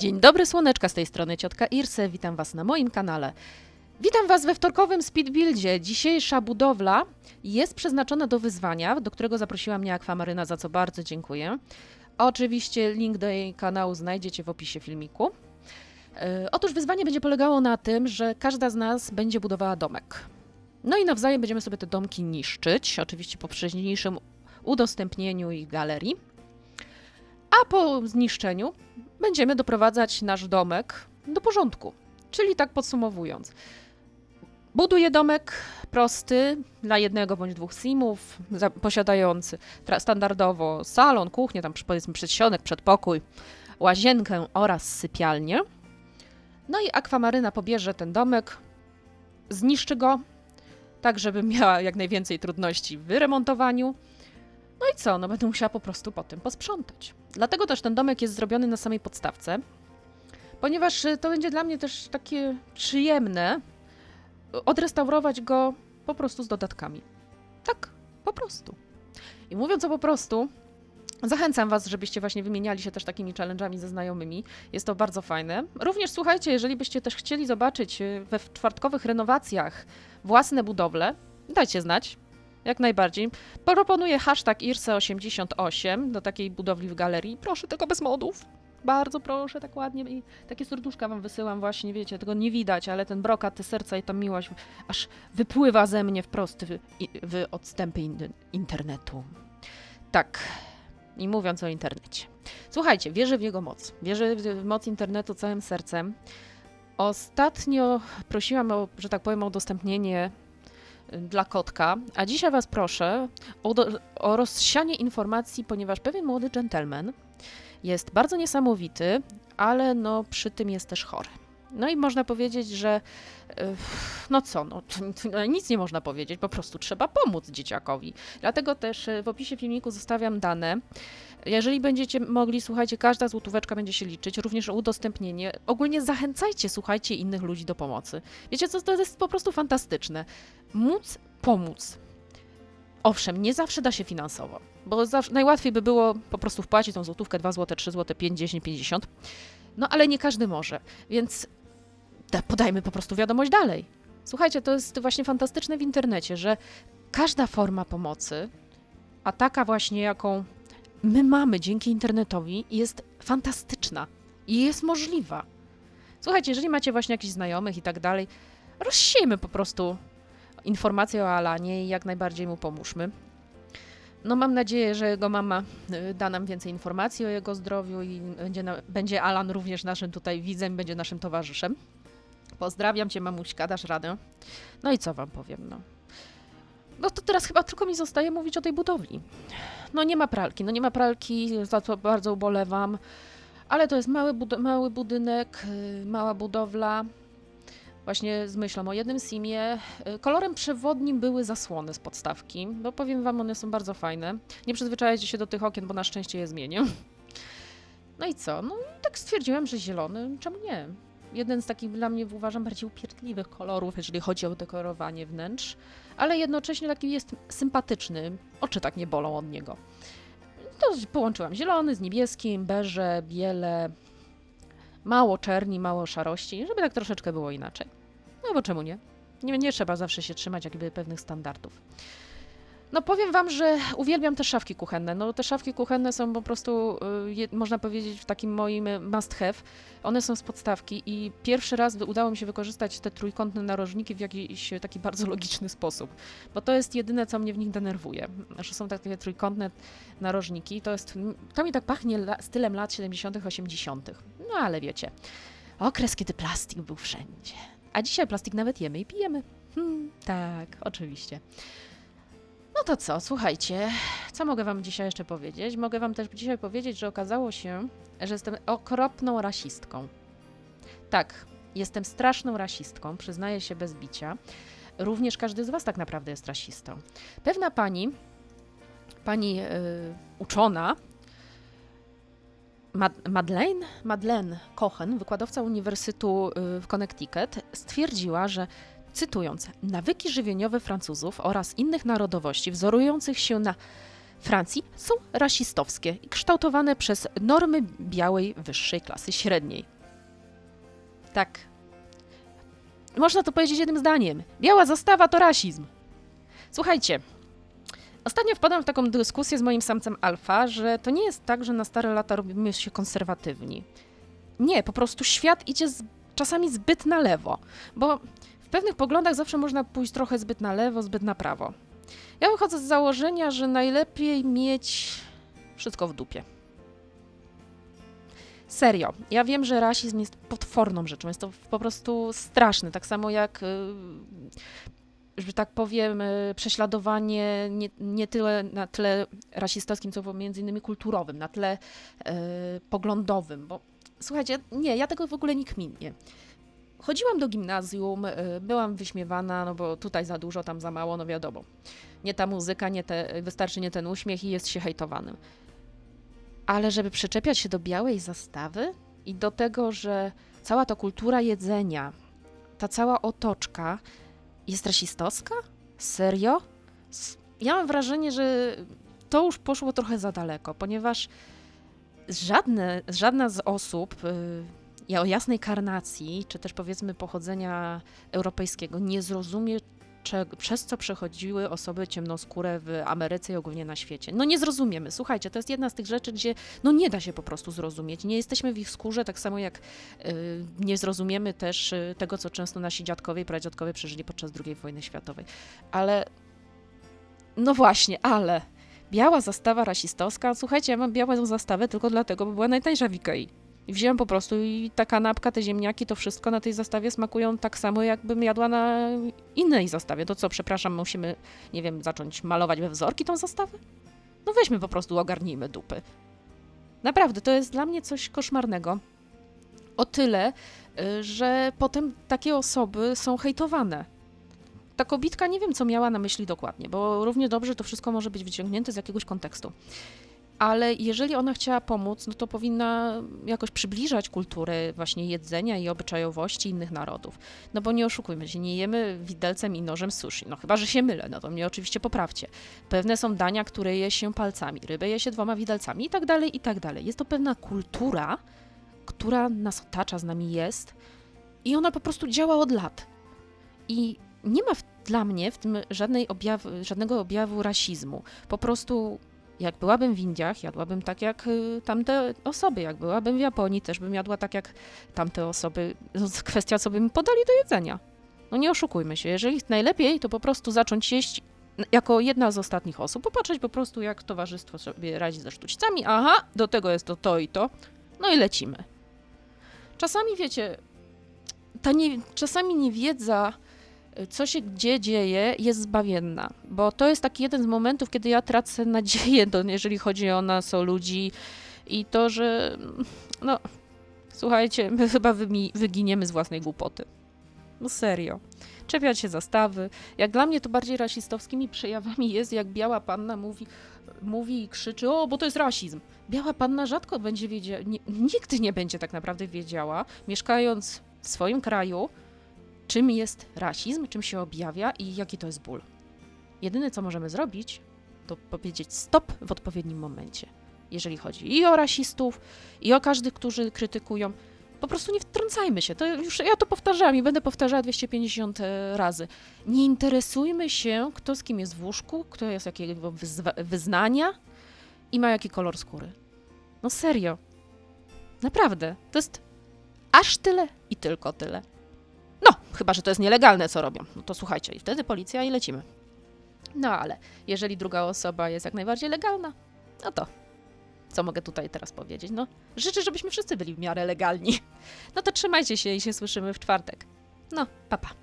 Dzień dobry, słoneczka z tej strony ciotka Irse, witam Was na moim kanale. Witam Was we wtorkowym speedbuildzie. Dzisiejsza budowla jest przeznaczona do wyzwania, do którego zaprosiła mnie Akwamaryna, za co bardzo dziękuję. Oczywiście link do jej kanału znajdziecie w opisie filmiku. E, Otóż wyzwanie będzie polegało na tym, że każda z nas będzie budowała domek. No i nawzajem będziemy sobie te domki niszczyć, oczywiście po wcześniejszym udostępnieniu ich galerii. A po zniszczeniu będziemy doprowadzać nasz domek do porządku. Czyli tak podsumowując, buduję domek prosty dla jednego bądź dwóch simów, posiadający standardowo salon, kuchnię, tam powiedzmy przedsionek, przedpokój, łazienkę oraz sypialnię. No i akwamaryna pobierze ten domek, zniszczy go, tak żeby miała jak najwięcej trudności w wyremontowaniu. No i co? No będę musiała po prostu potem posprzątać. Dlatego też ten domek jest zrobiony na samej podstawce, ponieważ y, to będzie dla mnie też takie przyjemne y, odrestaurować go po prostu z dodatkami. Tak, po prostu. I mówiąc o po prostu, zachęcam Was, żebyście właśnie wymieniali się też takimi challenge'ami ze znajomymi. Jest to bardzo fajne. Również słuchajcie, jeżeli byście też chcieli zobaczyć y, we czwartkowych renowacjach własne budowle, dajcie znać. Jak najbardziej. Proponuję hashtag IRSE88 do takiej budowli w galerii. Proszę, tylko bez modów. Bardzo proszę, tak ładnie. I takie serduszka wam wysyłam właśnie, wiecie, tego nie widać, ale ten brokat, te serca i ta miłość aż wypływa ze mnie wprost w, w odstępy in, internetu. Tak. I mówiąc o internecie. Słuchajcie, wierzę w jego moc. Wierzę w moc internetu całym sercem. Ostatnio prosiłam o, że tak powiem, o udostępnienie dla kotka, a dzisiaj Was proszę o, do, o rozsianie informacji, ponieważ pewien młody gentleman jest bardzo niesamowity, ale no przy tym jest też chory. No i można powiedzieć, że y, no co, no, no nic nie można powiedzieć, po prostu trzeba pomóc dzieciakowi. Dlatego też y, w opisie filmiku zostawiam dane. Jeżeli będziecie mogli, słuchajcie, każda złotóweczka będzie się liczyć, również udostępnienie. Ogólnie zachęcajcie, słuchajcie innych ludzi do pomocy. Wiecie co, to jest po prostu fantastyczne. Móc pomóc. Owszem, nie zawsze da się finansowo, bo najłatwiej by było po prostu wpłacić tą złotówkę, 2 zł, 3 zł, 5, 10, 50. No ale nie każdy może, więc podajmy po prostu wiadomość dalej. Słuchajcie, to jest właśnie fantastyczne w internecie, że każda forma pomocy, a taka właśnie, jaką my mamy dzięki internetowi, jest fantastyczna i jest możliwa. Słuchajcie, jeżeli macie właśnie jakichś znajomych i tak dalej, rozsiejmy po prostu informacje o Alanie i jak najbardziej mu pomóżmy. No mam nadzieję, że jego mama y, da nam więcej informacji o jego zdrowiu i będzie, będzie Alan również naszym tutaj widzem, będzie naszym towarzyszem. Pozdrawiam cię, mamuśka, dasz radę. No i co wam powiem, no. No to teraz chyba tylko mi zostaje mówić o tej budowli. No nie ma pralki, no nie ma pralki, za co bardzo ubolewam, ale to jest mały, bud- mały budynek, y, mała budowla, właśnie z myślą o jednym simie. Y, Kolorem przewodnim były zasłony z podstawki, bo powiem wam, one są bardzo fajne. Nie przyzwyczajajcie się do tych okien, bo na szczęście je zmienię. No i co? No tak stwierdziłem, że zielony, czemu nie? Jeden z takich dla mnie uważam bardziej upierdliwych kolorów, jeżeli chodzi o dekorowanie wnętrz, ale jednocześnie taki jest sympatyczny. Oczy tak nie bolą od niego. To połączyłam zielony z niebieskim, beże, biele, mało czerni, mało szarości, żeby tak troszeczkę było inaczej. No bo czemu nie? Nie, nie trzeba zawsze się trzymać jakby pewnych standardów. No powiem wam, że uwielbiam te szafki kuchenne. No te szafki kuchenne są po prostu, y, je, można powiedzieć, w takim moim must have. One są z podstawki i pierwszy raz udało mi się wykorzystać te trójkątne narożniki w jakiś taki bardzo logiczny sposób. Bo to jest jedyne, co mnie w nich denerwuje, że są takie trójkątne narożniki. To jest, to mi tak pachnie la, stylem lat 70., 80. No ale wiecie, okres, kiedy plastik był wszędzie. A dzisiaj plastik nawet jemy i pijemy. Hmm, tak, oczywiście. No to co, słuchajcie, co mogę wam dzisiaj jeszcze powiedzieć? Mogę wam też dzisiaj powiedzieć, że okazało się, że jestem okropną rasistką. Tak, jestem straszną rasistką, przyznaję się bez bicia. Również każdy z was tak naprawdę jest rasistą. Pewna pani, pani yy, uczona, Mad- Madeleine, Madeleine Cohen, wykładowca Uniwersytetu y, w Connecticut, stwierdziła, że cytując, nawyki żywieniowe Francuzów oraz innych narodowości wzorujących się na Francji są rasistowskie i kształtowane przez normy białej wyższej klasy średniej. Tak. Można to powiedzieć jednym zdaniem. Biała zastawa to rasizm. Słuchajcie, ostatnio wpadłam w taką dyskusję z moim samcem alfa, że to nie jest tak, że na stare lata robimy się konserwatywni. Nie, po prostu świat idzie z, czasami zbyt na lewo, bo pewnych poglądach zawsze można pójść trochę zbyt na lewo, zbyt na prawo. Ja wychodzę z założenia, że najlepiej mieć wszystko w dupie. Serio, ja wiem, że rasizm jest potworną rzeczą, jest to po prostu straszne, tak samo jak, y, że tak powiem, y, prześladowanie nie, nie tyle na tle rasistowskim, co między innymi kulturowym, na tle y, poglądowym, bo słuchajcie, nie, ja tego w ogóle nie kminię. Chodziłam do gimnazjum, y, byłam wyśmiewana, no bo tutaj za dużo, tam za mało, no wiadomo. Nie ta muzyka, nie te, wystarczy nie ten uśmiech i jest się hejtowanym. Ale żeby przyczepiać się do białej zastawy i do tego, że cała ta kultura jedzenia, ta cała otoczka jest rasistowska? Serio? Ja mam wrażenie, że to już poszło trochę za daleko, ponieważ żadne, żadna z osób y, ja o jasnej karnacji, czy też powiedzmy pochodzenia europejskiego, nie zrozumie, przez co przechodziły osoby ciemnoskóre w Ameryce i ogólnie na świecie. No nie zrozumiemy. Słuchajcie, to jest jedna z tych rzeczy, gdzie no nie da się po prostu zrozumieć. Nie jesteśmy w ich skórze, tak samo jak y, nie zrozumiemy też y, tego, co często nasi dziadkowie i pradziadkowie przeżyli podczas II wojny światowej. Ale no właśnie, ale biała zastawa rasistowska, słuchajcie, ja mam białą zastawę tylko dlatego, bo była najtańsza w Ikei. Wziąłem po prostu i ta kanapka, te ziemniaki, to wszystko na tej zastawie smakują tak samo, jakbym jadła na innej zastawie. To co, przepraszam, musimy, nie wiem, zacząć malować we wzorki tą zastawę? No weźmy po prostu, ogarnijmy dupy. Naprawdę, to jest dla mnie coś koszmarnego. O tyle, y, że potem takie osoby są hejtowane. Ta kobitka nie wiem, co miała na myśli dokładnie, bo równie dobrze to wszystko może być wyciągnięte z jakiegoś kontekstu. Ale jeżeli ona chciała pomóc, no to powinna jakoś przybliżać kulturę właśnie jedzenia i obyczajowości innych narodów. No bo nie oszukujmy się, nie jemy widelcem i nożem sushi. No chyba, że się mylę, no to mnie oczywiście poprawcie. Pewne są dania, które je się palcami, rybę je się dwoma widelcami i tak dalej, i tak dalej. Jest to pewna kultura, która nas otacza, z nami jest i ona po prostu działa od lat. I nie ma w, dla mnie w tym żadnej objaw, żadnego objawu rasizmu. Po prostu jak byłabym w Indiach, jadłabym tak jak y, tamte osoby. Jak byłabym w Japonii, też bym jadła tak jak tamte osoby. Kwestia, co by mi podali do jedzenia. No nie oszukujmy się. Jeżeli najlepiej, to po prostu zacząć jeść jako jedna z ostatnich osób. Popatrzeć po prostu, jak towarzystwo sobie radzi ze sztućcami. Aha, do tego jest to to i to. No i lecimy. Czasami, wiecie, ta nie, czasami niewiedza co się gdzie dzieje, jest zbawienna. Bo to jest taki jeden z momentów, kiedy ja tracę nadzieję, do, jeżeli chodzi o nas, o ludzi i to, że no, słuchajcie, my chyba wymi, wyginiemy z własnej głupoty. No serio. Czepiać się zastawy. Jak dla mnie to bardziej rasistowskimi przejawami jest, jak biała panna mówi, mówi i krzyczy, o, bo to jest rasizm. Biała panna rzadko będzie wiedziała, nigdy nie będzie tak naprawdę wiedziała, mieszkając w swoim kraju, czym jest rasizm, czym się objawia i jaki to jest ból. Jedyne, co możemy zrobić, to powiedzieć stop w odpowiednim momencie. Jeżeli chodzi i o rasistów, i o każdych, którzy krytykują. Po prostu nie wtrącajmy się. To już ja to powtarzałam i będę powtarzała 250 razy. Nie interesujmy się, kto z kim jest w łóżku, kto jest jakiego wyznania i ma jaki kolor skóry. No serio. Naprawdę. To jest aż tyle i tylko tyle. No, chyba, że to jest nielegalne, co robią. No to słuchajcie, i wtedy policja i lecimy. No ale jeżeli druga osoba jest jak najbardziej legalna, no to co mogę tutaj teraz powiedzieć? No, życzę, żebyśmy wszyscy byli w miarę legalni. No to trzymajcie się i się słyszymy w czwartek. No, papa. Pa.